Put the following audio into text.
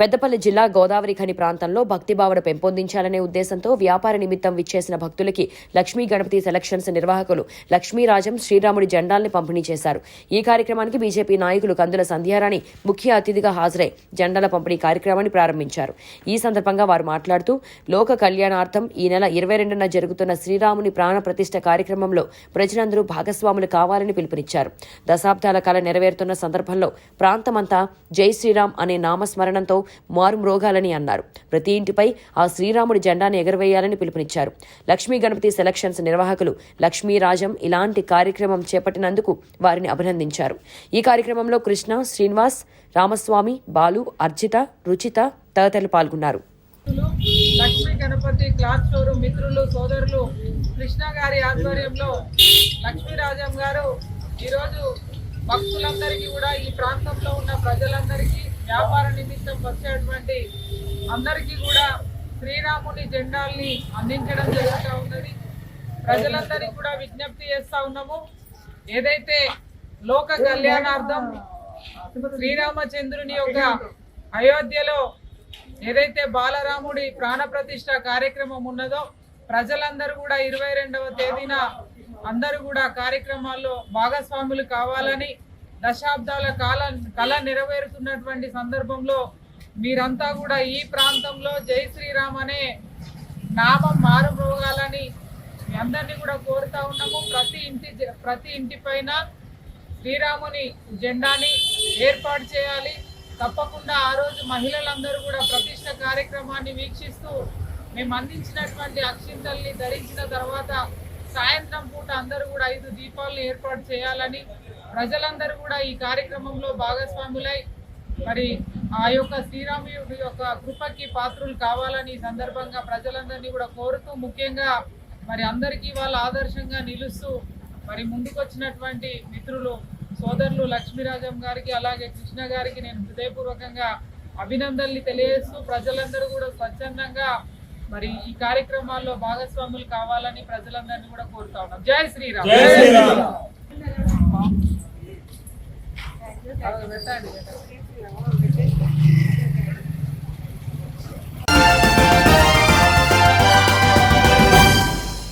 పెద్దపల్లి జిల్లా గోదావరి ఖని ప్రాంతంలో భక్తిభావన పెంపొందించాలనే ఉద్దేశంతో వ్యాపార నిమిత్తం విచ్చేసిన భక్తులకి లక్ష్మీ గణపతి సెలక్షన్స్ నిర్వాహకులు లక్ష్మీరాజం శ్రీరాముడి జెండాల్ని పంపిణీ చేశారు. ఈ కార్యక్రమానికి బీజేపీ నాయకులు కందుల సంధ్యారాణి ముఖ్య అతిథిగా హాజరై జెండాల పంపిణీ కార్యక్రమాన్ని ప్రారంభించారు. ఈ సందర్భంగా వారు మాట్లాడుతూ లోక కళ్యాణార్థం ఈ నెల ఇరవై రెండున జరుగుతున్న శ్రీరాముని ప్రాణ ప్రతిష్ట కార్యక్రమంలో ప్రజలందరూ భాగస్వాములు కావాలని పిలుపునిచ్చారు. దశాబ్దాల కళ నెరవేరుతున్న సందర్భంలో ప్రాంతమంతా జై శ్రీరామ్ అనే నామస్మరణంతో మారుమ్రోగాలని అన్నారు. ప్రతి ఇంటిపై ఆ శ్రీరాముడి జెండాను ఎగరవేయాలని పిలుపునిచ్చారు. లక్ష్మీ గణపతి సెలక్షన్స్ నిర్వాహకులు లక్ష్మీరాజం ఇలాంటి కార్యక్రమం చేపట్టినందుకు వారిని అభినందించారు. ఈ కార్యక్రమంలో కృష్ణ శ్రీనివాస్ రామస్వామి బాలు అర్జిత రుచిత తదితరులు పాల్గొన్నారు. లక్ష్మీ గణపతి క్లాత్ షోరూమ్ మిత్రులు సోదరులు కృష్ణ గారి ఆధ్వర్యంలో లక్ష్మీరాజం గారు ఈరోజు భక్తులందరికీ కూడా ఈ ప్రాంతంలో ఉన్న ప్రజలందరికీ వ్యాపార నిమిత్తం వచ్చేటువంటి అందరికీ కూడా శ్రీరాముని జెండాల్ని అందించడం జరుగుతూ ఉన్నది. ప్రజలందరికీ కూడా విజ్ఞప్తి చేస్తూ ఉన్నాము. ఏదైతే లోక కళ్యాణార్థం శ్రీరామచంద్రుని యొక్క అయోధ్యలో ఏదైతే బాలరాముడి ప్రాణప్రతిష్ట కార్యక్రమం ఉన్నదో ప్రజలందరూ కూడా ఇరవై రెండవ తేదీన అందరూ కూడా కార్యక్రమాల్లో భాగస్వాములు కావాలని దశాబ్దాల కాల కళ నెరవేరుతున్నటువంటి సందర్భంలో మీరంతా కూడా ఈ ప్రాంతంలో జై శ్రీరామ్ అనే నామం మారుమోగాలని మీ అందరినీ కూడా కోరుతా ఉన్నాము. ప్రతి ఇంటి జ- ప్రతి ఇంటి పైన శ్రీరాముని జెండాని ఏర్పాటు చేయాలి. తప్పకుండా ఆ రోజు మహిళలందరూ కూడా ప్రతిష్ట కార్యక్రమాన్ని వీక్షిస్తూ మేము అందించినటువంటి అక్షింతల్ని ధరించిన తర్వాత సాయంత్రం పూట అందరూ కూడా ఐదు దీపాలను ఏర్పాటు చేయాలని ప్రజలందరూ కూడా ఈ కార్యక్రమంలో భాగస్వాములై మరి ఆ యొక్క శ్రీరాముడి యొక్క కృపకి పాత్రులు కావాలని ఈ సందర్భంగా ప్రజలందరినీ కూడా కోరుతూ ముఖ్యంగా మరి అందరికీ వాళ్ళ ఆదర్శంగా నిలుస్తూ మరి ముందుకొచ్చినటువంటి మిత్రులు సోదరులు లక్ష్మీరాజం గారికి అలాగే కృష్ణ గారికి నేను హృదయపూర్వకంగా అభినందనలు తెలియజేస్తూ ప్రజలందరూ కూడా స్వచ్ఛందంగా మరి ఈ కార్యక్రమాల్లో భాగస్వాములు కావాలని ప్రజలందరినీ కూడా కోరుతా ఉన్నాం. జై శ్రీరామ్. வெட்டாண்டு